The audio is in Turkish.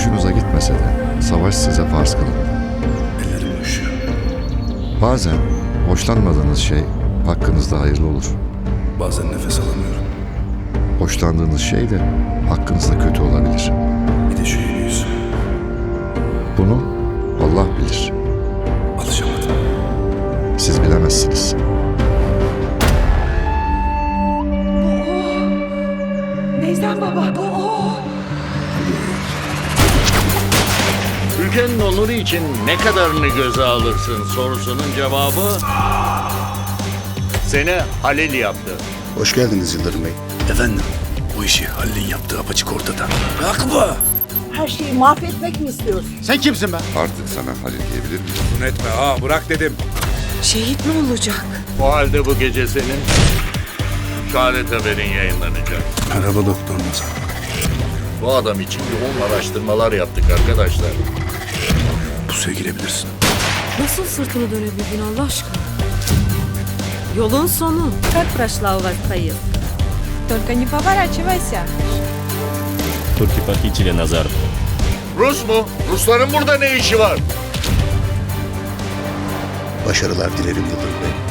hoşunuza gitmese de savaş size farz kılındı. Ellerim uyuşuyor. Bazen hoşlanmadığınız şey hakkınızda hayırlı olur. Bazen nefes alamıyorum. Hoşlandığınız şey de hakkınızda kötü olabilir. Bir de şu yeni yüz. Bunu Allah bilir. Alışamadım. Siz bilemezsiniz. Neyzen baba bu Ülkenin onuru için ne kadarını göze alırsın sorusunun cevabı seni Halil yaptı. Hoş geldiniz Yıldırım Bey. Efendim, bu işi Halil'in yaptığı apaçık ortada. Bırakma! Her şeyi mahvetmek mi istiyorsun? Artık sana Halil diyebilir miyim? Bunu etme ha bırak dedim. Şehit mi olacak? O halde bu gece senin şehadet haberin yayınlanacak. Merhaba Doktor Nazan. Bu adam için yoğun araştırmalar yaptık arkadaşlar. Pusuya girebilirsin. Nasıl sırtını dönebildin Allah aşkına? Yolun sonu. Как прошла у вас поездка? Только не поворачивайся. Турки похитили Назаров. Rus mu? Rusların burada ne işi var? Başarılar dilerim Yıldırım Bey.